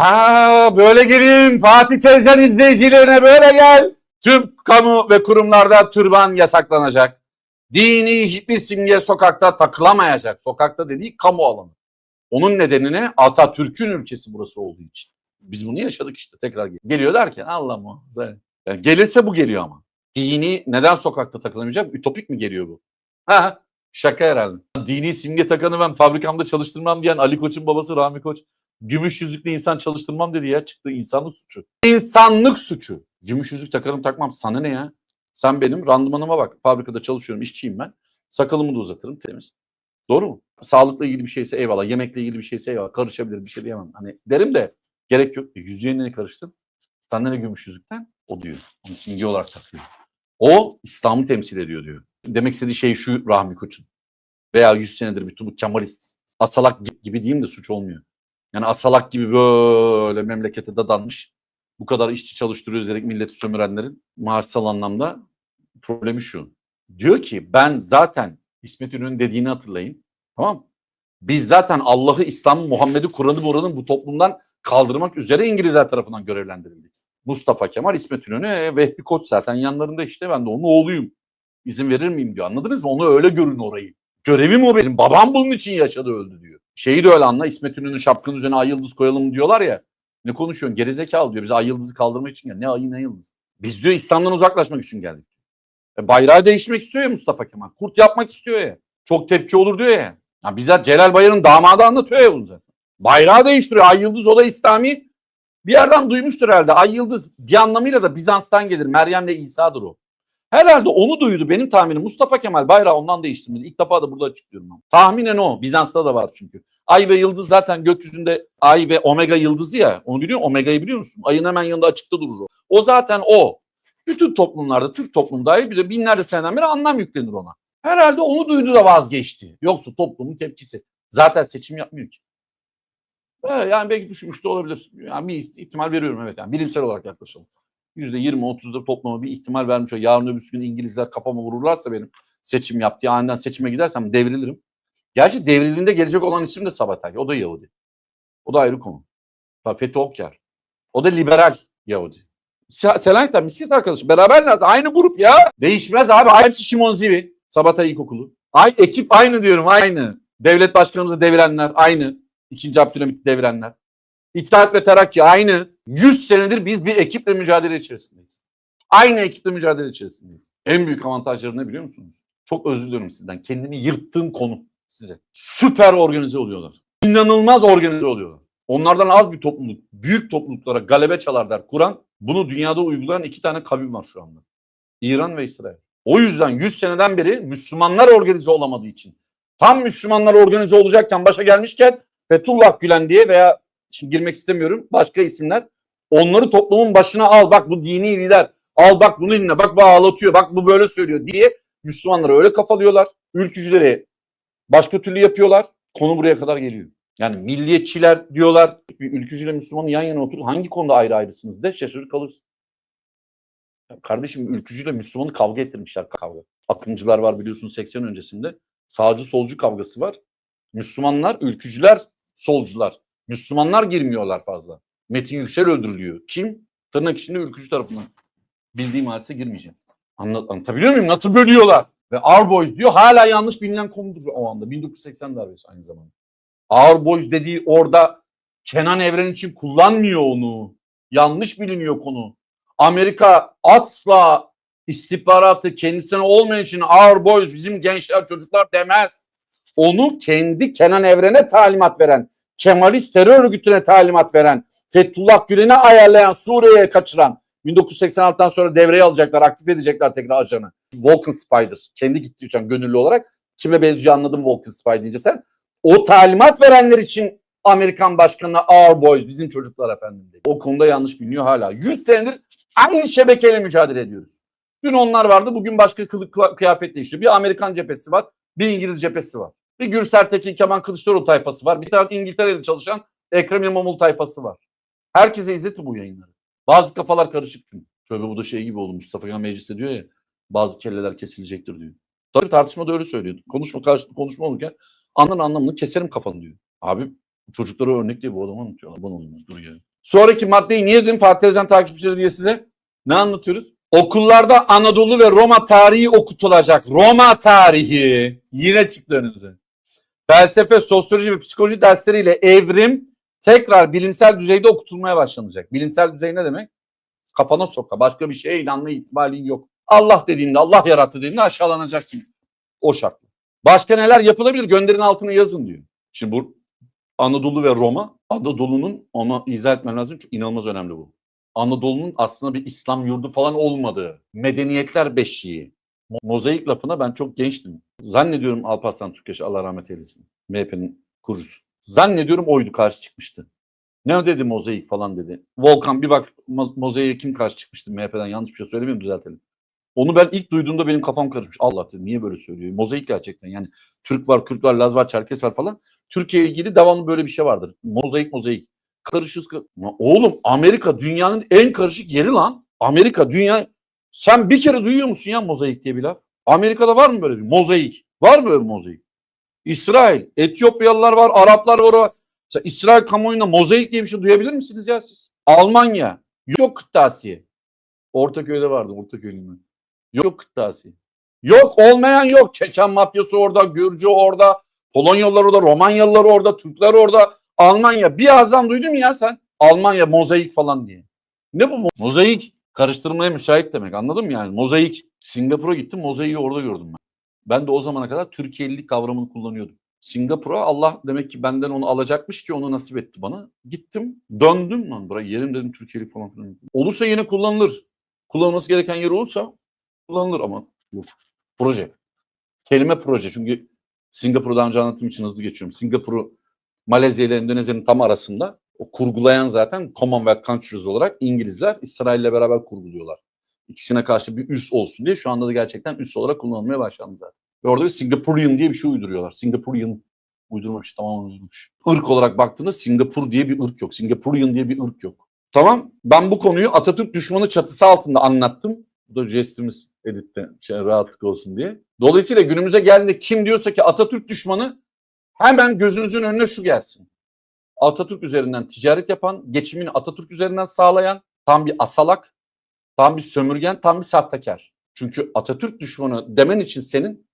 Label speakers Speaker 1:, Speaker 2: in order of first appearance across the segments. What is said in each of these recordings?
Speaker 1: Aa böyle gelin Fatih Tezcan izleyicilerine böyle gel. Tüm kamu ve kurumlarda türban yasaklanacak. Dini hiçbir simge sokakta takılamayacak. Sokakta dediği kamu alanı. Onun nedenine Atatürk'ün ülkesi burası olduğu için. Biz bunu yaşadık işte tekrar gel- geliyor derken Allah muhafaza. Yani gelirse bu geliyor ama. Dini neden sokakta takılamayacak? Ütopik mi geliyor bu? Ha, şaka herhalde. Dini simge takanı ben fabrikamda çalıştırmam diyen Ali Koç'un babası Rami Koç. Gümüş yüzüklü insan çalıştırmam dedi ya çıktı insanlık suçu. İnsanlık suçu. Gümüş yüzük takarım takmam sana ne ya? Sen benim randımanıma bak. Fabrikada çalışıyorum işçiyim ben. Sakalımı da uzatırım temiz. Doğru mu? Sağlıkla ilgili bir şeyse eyvallah. Yemekle ilgili bir şeyse eyvallah. Karışabilir bir şey diyemem. Hani derim de gerek yok. E, Yüzüğe ne karıştın? Senden ne gümüş yüzükten? O diyor. Onu simge olarak takıyor. O İslam'ı temsil ediyor diyor. Demek istediği şey şu Rahmi Koç'un. Veya 100 senedir bir bu Kemalist. Asalak gibi diyeyim de suç olmuyor. Yani asalak gibi böyle memlekete dadanmış. Bu kadar işçi çalıştırıyoruz diyerek milleti sömürenlerin maaşsal anlamda problemi şu. Diyor ki ben zaten İsmet İnönü'nün dediğini hatırlayın. Tamam? Biz zaten Allah'ı, İslam'ı, Muhammed'i, Kur'an'ı, Muran'ı bu toplumdan kaldırmak üzere İngilizler tarafından görevlendirildik. Mustafa Kemal, İsmet İnönü, e, Vehbi Koç zaten yanlarında işte ben de onun oğluyum. İzin verir miyim diyor. Anladınız mı? Onu öyle görün orayı. Görevim o benim. Babam bunun için yaşadı öldü diyor. Şeyi de öyle anla. İsmet İnönü'nün şapkının üzerine ay yıldız koyalım diyorlar ya. Ne konuşuyorsun? Gerizekalı diyor. Biz ay yıldızı kaldırmak için geldik. Ne ayı ne yıldızı? Biz diyor İslam'dan uzaklaşmak için geldik. E, bayrağı değiştirmek istiyor ya Mustafa Kemal. Kurt yapmak istiyor ya. Çok tepki olur diyor ya. ya bizzat Celal Bayar'ın damadı anlatıyor ya bunu zaten. Bayrağı değiştiriyor. Ay yıldız o da İslami. Bir yerden duymuştur herhalde. Ay yıldız bir anlamıyla da Bizans'tan gelir. Meryem'le İsa'dır o. Herhalde onu duydu benim tahminim. Mustafa Kemal bayrağı ondan değiştirmedi. İlk defa da burada açıklıyorum. Ben. Tahminen o. Bizans'ta da var çünkü. Ay ve yıldız zaten gökyüzünde ay ve omega yıldızı ya. Onu biliyor musun? Omega'yı biliyor musun? Ayın hemen yanında açıkta durur o. O zaten o. Bütün toplumlarda, Türk toplum dahil bir de binlerce seneden beri anlam yüklenir ona. Herhalde onu duydu da vazgeçti. Yoksa toplumun tepkisi. Zaten seçim yapmıyor ki. Evet, yani belki düşünmüş de olabilir. Yani bir ihtimal veriyorum evet. Yani bilimsel olarak yaklaşalım. %20-30'da topluma bir ihtimal vermiş. o. Yarın öbür gün İngilizler kafama vururlarsa benim seçim yap diye aniden seçime gidersem devrilirim. Gerçi devrildiğinde gelecek olan isim de Sabatay. O da Yahudi. O da ayrı konu. Fethi Okyar. O da liberal Yahudi. Se- Selanik'ten misket arkadaşı. Beraberler. Aynı grup ya. Değişmez abi. Hepsi Şimon Zivi. Sabatay İlkokulu. Ay, ekip aynı diyorum. Aynı. Devlet başkanımızı devirenler. Aynı. İkinci Abdülhamit devirenler. İttihat ve Terakki aynı. 100 senedir biz bir ekiple mücadele içerisindeyiz. Aynı ekiple mücadele içerisindeyiz. En büyük avantajları ne biliyor musunuz? Çok özür diliyorum sizden. Kendimi yırttığım konu size. Süper organize oluyorlar. İnanılmaz organize oluyorlar. Onlardan az bir topluluk, büyük topluluklara galebe çalar der Kur'an. Bunu dünyada uygulayan iki tane kavim var şu anda. İran ve İsrail. O yüzden 100 seneden beri Müslümanlar organize olamadığı için. Tam Müslümanlar organize olacakken başa gelmişken Fethullah Gülen diye veya şimdi girmek istemiyorum başka isimler onları toplumun başına al bak bu dini lider al bak bunu dinle bak bu ağlatıyor bak bu böyle söylüyor diye Müslümanları öyle kafalıyorlar. Ülkücüleri başka türlü yapıyorlar. Konu buraya kadar geliyor. Yani milliyetçiler diyorlar bir ülkücüyle Müslümanı yan yana oturun hangi konuda ayrı ayrısınız de şaşırır kalırsın. Ya kardeşim ülkücüyle Müslümanı kavga ettirmişler kavga. Akıncılar var biliyorsun 80 öncesinde. Sağcı solcu kavgası var. Müslümanlar, ülkücüler, solcular. Müslümanlar girmiyorlar fazla. Metin Yüksel öldürülüyor. Kim? Tırnak içinde ülkücü tarafından. Bildiğim hadise girmeyeceğim. Anlat, anlatabiliyor muyum? Nasıl bölüyorlar? Ve Our Boys diyor hala yanlış bilinen konudur o anda. 1980 darbesi aynı zamanda. Our Boys dediği orada Kenan Evren için kullanmıyor onu. Yanlış biliniyor konu. Amerika asla istihbaratı kendisine olmayan için Our Boys bizim gençler çocuklar demez. Onu kendi Kenan Evren'e talimat veren, Kemalist terör örgütüne talimat veren, Fethullah Gülen'i ayarlayan, Suriye'ye kaçıran, 1986'dan sonra devreye alacaklar, aktif edecekler tekrar ajanı. Vulcan Spider. Kendi gitti uçan gönüllü olarak. Kime benziyor anladım Vulcan Spy deyince sen. O talimat verenler için Amerikan başkanına Our Boys bizim çocuklar efendim dedi. O konuda yanlış biliniyor hala. 100 senedir aynı şebekeyle mücadele ediyoruz. Dün onlar vardı, bugün başka kılık kıyafet değişiyor. Bir Amerikan cephesi var, bir İngiliz cephesi var. Bir Gürsel Tekin, Kemal Kılıçdaroğlu tayfası var. Bir tane İngiltere'de çalışan Ekrem İmamoğlu tayfası var. Herkese izletin bu yayınları. Bazı kafalar karışık çünkü. Tövbe bu da şey gibi oldu. Mustafa Kemal mecliste diyor ya bazı kelleler kesilecektir diyor. Tabii tartışmada öyle söylüyor. Konuşma karşılıklı konuşma olurken anın anlamını keserim kafanı diyor. Abi Çocuklara örnek diye bu adamı anlatıyorlar. Bunu anlatıyor. Dur ya. Sonraki maddeyi niye dedim Fatih Tezcan takipçileri diye size? Ne anlatıyoruz? Okullarda Anadolu ve Roma tarihi okutulacak. Roma tarihi. Yine çıktı önümüze. Felsefe, sosyoloji ve psikoloji dersleriyle evrim tekrar bilimsel düzeyde okutulmaya başlanacak. Bilimsel düzey ne demek? Kafana soka. Başka bir şeye inanma ihtimalin yok. Allah dediğinde, Allah yarattı dediğinde aşağılanacaksın. O şartla. Başka neler yapılabilir? Gönderin altına yazın diyor. Şimdi bu Anadolu ve Roma, Anadolu'nun ona izah etmem lazım çünkü inanılmaz önemli bu. Anadolu'nun aslında bir İslam yurdu falan olmadığı, medeniyetler beşiği. Mo- Mozaik lafına ben çok gençtim. Zannediyorum Alparslan Türkeş Allah rahmet eylesin. MHP'nin kurucusu. Zannediyorum oydu karşı çıkmıştı. Ne dedi mozaik falan dedi. Volkan bir bak mo- mozaiğe kim karşı çıkmıştı MHP'den yanlış bir şey söylemiyorum düzeltelim. Onu ben ilk duyduğumda benim kafam karışmış. Allah dedim niye böyle söylüyor? Mozaik gerçekten yani Türk var, Kürt var, Laz var, Çerkes var falan. Türkiye ile ilgili devamlı böyle bir şey vardır. Mozaik mozaik. Karışız. Oğlum Amerika dünyanın en karışık yeri lan. Amerika dünya. Sen bir kere duyuyor musun ya mozaik diye bir laf? Amerika'da var mı böyle bir mozaik? Var mı böyle bir mozaik? İsrail, Etiyopyalılar var, Araplar var. Sen İsrail kamuoyunda mozaik diye bir şey duyabilir misiniz ya siz? Almanya, yok kırtasiye. Ortaköy'de vardı, Ortaköy'lüyüm ben. Yok kırtasiye. Yok olmayan yok. Çeçen mafyası orada, Gürcü orada, Polonyalılar orada, Romanyalılar orada, Türkler orada, Almanya. Bir ağızdan duydun mu ya sen? Almanya mozaik falan diye. Ne bu mo- mozaik? Karıştırmaya müsait demek anladın mı yani? Mozaik. Singapur'a gittim mozaiği orada gördüm ben. Ben de o zamana kadar Türkiye'lilik kavramını kullanıyordum. Singapur'a Allah demek ki benden onu alacakmış ki onu nasip etti bana. Gittim döndüm lan buraya yerim dedim Türkiye'li falan filan. Olursa yine kullanılır. Kullanılması gereken yer olursa kullanılır ama yok. Proje. Kelime proje çünkü Singapur'u daha önce anlattığım için hızlı geçiyorum. Singapur'u Malezya ile Endonezya'nın tam arasında kurgulayan zaten Commonwealth Countries olarak İngilizler İsrail ile beraber kurguluyorlar. İkisine karşı bir üs olsun diye şu anda da gerçekten üs olarak kullanılmaya başlandı zaten. Ve orada bir Singaporean diye bir şey uyduruyorlar. Singaporean uydurmamış tamamen uydurmuş. Irk olarak baktığında Singapur diye bir ırk yok. Singaporean diye bir ırk yok. Tamam ben bu konuyu Atatürk düşmanı çatısı altında anlattım. Bu da jestimiz editte şey, rahatlık olsun diye. Dolayısıyla günümüze geldiğinde kim diyorsa ki Atatürk düşmanı hemen gözünüzün önüne şu gelsin. Atatürk üzerinden ticaret yapan, geçimini Atatürk üzerinden sağlayan tam bir asalak, tam bir sömürgen, tam bir sahtekar. Çünkü Atatürk düşmanı demen için senin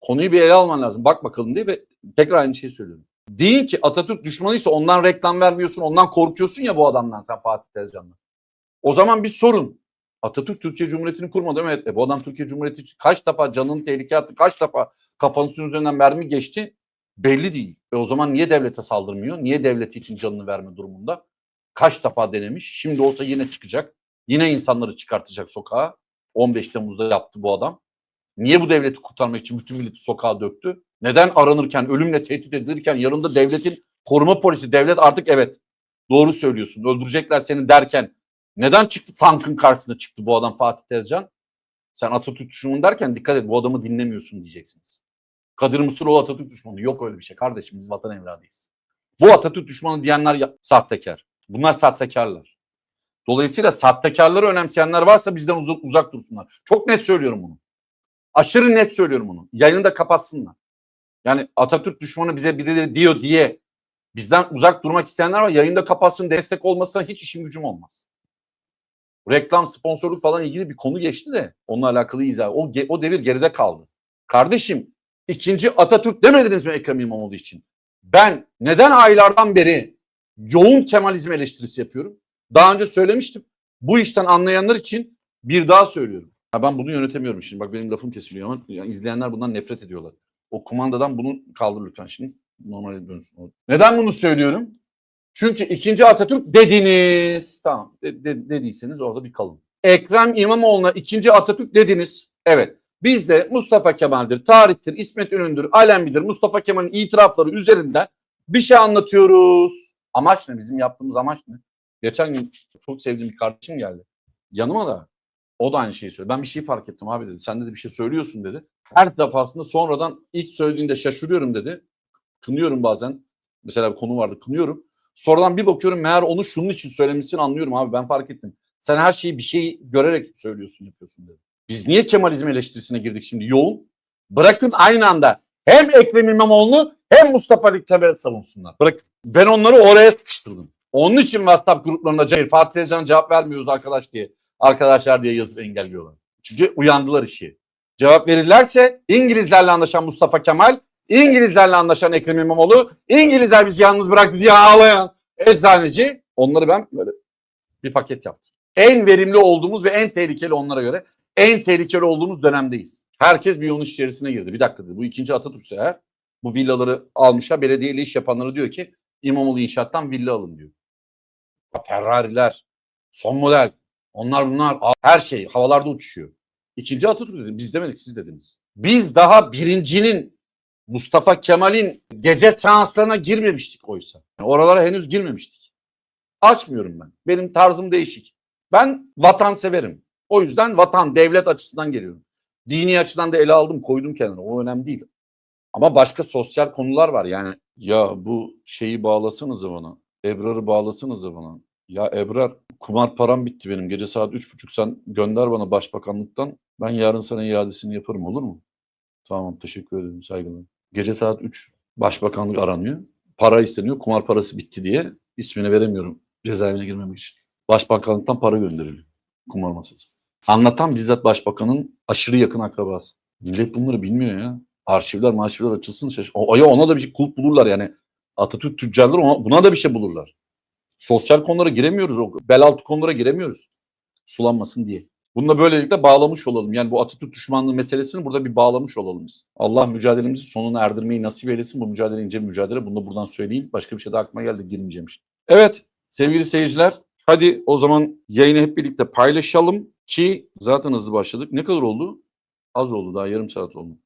Speaker 1: konuyu bir ele alman lazım. Bak bakalım diye ve tekrar aynı şeyi söylüyorum. Deyin ki Atatürk düşmanıysa ondan reklam vermiyorsun, ondan korkuyorsun ya bu adamdan sen Fatih Tezcan'dan. O zaman bir sorun. Atatürk Türkiye Cumhuriyeti'ni kurmadı. Evet e, bu adam Türkiye Cumhuriyeti kaç defa canını tehlikeye attı, kaç defa kafanın üzerinden mermi geçti belli değil. E o zaman niye devlete saldırmıyor? Niye devleti için canını verme durumunda? Kaç defa denemiş? Şimdi olsa yine çıkacak. Yine insanları çıkartacak sokağa. 15 Temmuz'da yaptı bu adam. Niye bu devleti kurtarmak için bütün milleti sokağa döktü? Neden aranırken, ölümle tehdit edilirken yanında devletin koruma polisi, devlet artık evet doğru söylüyorsun öldürecekler seni derken neden çıktı tankın karşısına çıktı bu adam Fatih Tezcan? Sen Atatürk düşmanı derken dikkat et bu adamı dinlemiyorsun diyeceksiniz. Kadir Mısıroğlu Atatürk düşmanı. Yok öyle bir şey kardeşim biz vatan evladıyız. Bu Atatürk düşmanı diyenler ya- sahtekar. Bunlar sahtekarlar. Dolayısıyla sahtekarları önemseyenler varsa bizden uzak, uzak dursunlar. Çok net söylüyorum bunu. Aşırı net söylüyorum bunu. Yayını da kapatsınlar. Yani Atatürk düşmanı bize birileri diyor diye bizden uzak durmak isteyenler var. Yayında kapatsın destek olmasa hiç işim gücüm olmaz. Reklam, sponsorluk falan ilgili bir konu geçti de onunla alakalı izah. O, o devir geride kaldı. Kardeşim ikinci Atatürk demediniz mi Ekrem İmamoğlu için? Ben neden aylardan beri yoğun Kemalizm eleştirisi yapıyorum? Daha önce söylemiştim. Bu işten anlayanlar için bir daha söylüyorum. Ya ben bunu yönetemiyorum şimdi. Bak benim lafım kesiliyor ama yani izleyenler bundan nefret ediyorlar. O kumandadan bunu kaldır lütfen şimdi. Normale dönsün. Neden bunu söylüyorum? Çünkü ikinci Atatürk dediniz. Tamam de- de- dediyseniz orada bir kalın. Ekrem İmamoğlu'na ikinci Atatürk dediniz. Evet. Biz de Mustafa Kemal'dir, tarihtir, İsmet İnönü'dür, Alembi'dir, Mustafa Kemal'in itirafları üzerinden bir şey anlatıyoruz. Amaç ne? Bizim yaptığımız amaç ne? Geçen gün çok sevdiğim bir kardeşim geldi. Yanıma da o da aynı şeyi söyledi. Ben bir şey fark ettim abi dedi. Sen de bir şey söylüyorsun dedi. Her defasında sonradan ilk söylediğinde şaşırıyorum dedi. Kınıyorum bazen. Mesela bir konu vardı kınıyorum. Sonradan bir bakıyorum meğer onu şunun için söylemişsin anlıyorum abi ben fark ettim. Sen her şeyi bir şey görerek söylüyorsun yapıyorsun dedi. Biz niye Kemalizm eleştirisine girdik şimdi yoğun? Bırakın aynı anda hem Ekrem İmamoğlu'nu hem Mustafa Kemal'i savunsunlar. Bırak ben onları oraya sıkıştırdım. Onun için WhatsApp gruplarında Cahil Fatih Tezcan cevap vermiyoruz arkadaş diye. Arkadaşlar diye yazıp engelliyorlar. Çünkü uyandılar işi. Cevap verirlerse İngilizlerle anlaşan Mustafa Kemal, İngilizlerle anlaşan Ekrem İmamoğlu, İngilizler bizi yalnız bıraktı diye ağlayan eczaneci. Onları ben böyle bir paket yaptım. En verimli olduğumuz ve en tehlikeli onlara göre en tehlikeli olduğumuz dönemdeyiz. Herkes bir yonuş içerisine girdi. Bir dakika dedi. Bu ikinci Atatürk'se eğer bu villaları almışlar. Belediyeyle iş yapanları diyor ki İmamoğlu inşaattan villa alın diyor. Ferrari'ler, son model, onlar bunlar her şey havalarda uçuşuyor. İkinci Atatürk dedi. Biz demedik siz dediniz. Biz daha birincinin Mustafa Kemal'in gece seanslarına girmemiştik oysa. Yani oralara henüz girmemiştik. Açmıyorum ben. Benim tarzım değişik. Ben vatan severim. O yüzden vatan, devlet açısından geliyorum. Dini açıdan da ele aldım, koydum kenara. O önemli değil. Ama başka sosyal konular var. Yani ya bu şeyi bağlasanıza bana. Ebrar'ı bağlasanıza bana. Ya Ebrar kumar param bitti benim. Gece saat üç buçuk sen gönder bana başbakanlıktan. Ben yarın sana iadesini yaparım olur mu? Tamam teşekkür ederim saygılar. Gece saat 3 başbakanlık aranıyor. Para isteniyor. Kumar parası bitti diye. ismini veremiyorum cezaevine girmemek için. Başbakanlıktan para gönderiliyor. Kumar masası. Anlatan bizzat başbakanın aşırı yakın akrabası. Millet bunları bilmiyor ya. Arşivler marşivler açılsın. Şaş o, ya ona da bir şey kulp bulurlar yani. Atatürk tüccarları ona, buna da bir şey bulurlar. Sosyal konulara giremiyoruz. O bel altı konulara giremiyoruz. Sulanmasın diye. Bunu böylelikle bağlamış olalım. Yani bu Atatürk düşmanlığı meselesini burada bir bağlamış olalım biz. Allah mücadelemizi sonuna erdirmeyi nasip eylesin. Bu mücadele ince bir mücadele. Bunu da buradan söyleyeyim. Başka bir şey de aklıma geldi girmeyeceğim işte. Evet sevgili seyirciler. Hadi o zaman yayını hep birlikte paylaşalım ki zaten hızlı başladık. Ne kadar oldu? Az oldu daha yarım saat oldu.